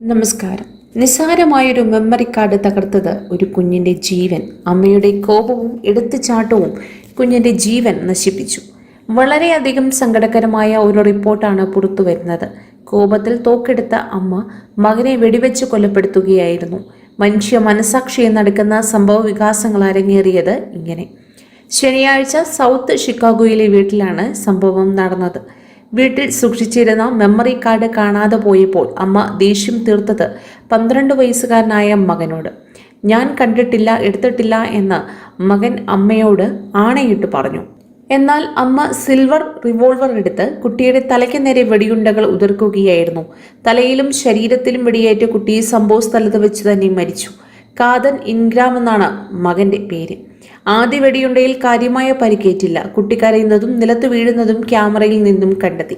നമസ്കാരം. നിസ്സാരമായൊരു memory card തകർത്തത് ഒരു കുഞ്ഞിന്റെ ജീവൻ. അമ്മയുടെ കോപവും എടുത്തുചാട്ടവും കുഞ്ഞിന്റെ ജീവൻ നശിപ്പിച്ചു. വളരെയധികം സങ്കടകരമായ ഒരു റിപ്പോർട്ടാണ് പുറത്തു വരുന്നത്. കോപത്തിൽ തോക്കെടുത്ത അമ്മ മകനെ വെടിവെച്ച് കൊലപ്പെടുത്തുകയായിരുന്നു. മനുഷ്യ മനസാക്ഷിയെ നടക്കുന്ന സംഭവ വികാസങ്ങൾ അരങ്ങേറിയത് ഇങ്ങനെ. ശനിയാഴ്ച സൗത്ത് ഷിക്കാഗോയിലെ വീട്ടിലാണ് സംഭവം നടന്നത്. വീട്ടിൽ സൂക്ഷിച്ചിരുന്ന മെമ്മറി കാർഡ് കാണാതെ പോയപ്പോൾ അമ്മ ദേഷ്യം തീർത്തത് പന്ത്രണ്ട് വയസ്സുകാരനായ മകനോട്. ഞാൻ കണ്ടിട്ടില്ല എടുത്തിട്ടില്ല എന്ന് മകൻ അമ്മയോട് ആണയിട്ട് പറഞ്ഞു. എന്നാൽ അമ്മ സിൽവർ റിവോൾവർ എടുത്ത് കുട്ടിയുടെ തലയ്ക്ക് നേരെ വെടിയുണ്ടകൾ ഉതിർക്കുകയായിരുന്നു. തലയിലും ശരീരത്തിലും വെടിയേറ്റ് കുട്ടി സംഭവ സ്ഥലത്ത് വെച്ച് തന്നെ മരിച്ചു. കാതൻ ഇൻഗ്രാം എന്നാണ് മകന്റെ പേര്. ആദ്യ വെടിയുണ്ടയിൽ കാര്യമായ പരിക്കേറ്റില്ല. കുട്ടിക്കരയുന്നതും നിലത്ത് വീഴുന്നതും ക്യാമറയിൽ നിന്നും കണ്ടെത്തി.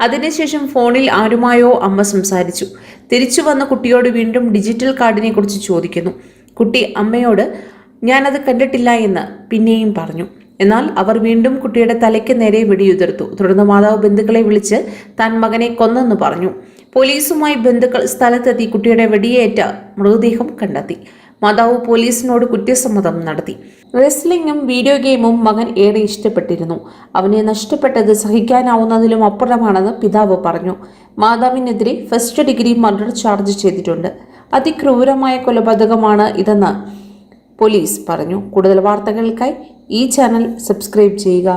അതിനുശേഷം ഫോണിൽ ആരുമായോ അമ്മ സംസാരിച്ചു. തിരിച്ചു വന്ന കുട്ടിയോട് വീണ്ടും ഡിജിറ്റൽ കാർഡിനെ കുറിച്ച് ചോദിക്കുന്നു. കുട്ടി അമ്മയോട് ഞാനത് കണ്ടിട്ടില്ല എന്ന് പിന്നെയും പറഞ്ഞു. എന്നാൽ അവർ വീണ്ടും കുട്ടിയുടെ തലയ്ക്ക് നേരെ വെടിയുതിർത്തു. തുടർന്ന് മാതാവ് ബന്ധുക്കളെ വിളിച്ച് താൻ മകനെ കൊന്നെന്ന് പറഞ്ഞു. പോലീസുമായി ബന്ധുക്കൾ സ്ഥലത്തെത്തി കുട്ടിയുടെ വെടിയേറ്റ മൃതദേഹം കണ്ടെത്തി. മാതാവ് പോലീസിനോട് കുറ്റസമ്മതം നടത്തി. റെസ്ലിംഗും വീഡിയോ ഗെയിമും മകൻ ഏറെ ഇഷ്ടപ്പെട്ടിരുന്നു. അവനെ നഷ്ടപ്പെട്ടത് സഹിക്കാനാവുന്നതിലും അപ്പുറമാണെന്ന് പിതാവ് പറഞ്ഞു. മാതാവിനെതിരെ ഫസ്റ്റ് ഡിഗ്രി മർഡർ ചാർജ് ചെയ്തിട്ടുണ്ട്. അതിക്രൂരമായ കൊലപാതകമാണ് ഇതെന്ന് പോലീസ് പറഞ്ഞു. കൂടുതൽ വാർത്തകൾക്കായി ഈ ചാനൽ സബ്സ്ക്രൈബ് ചെയ്യുക.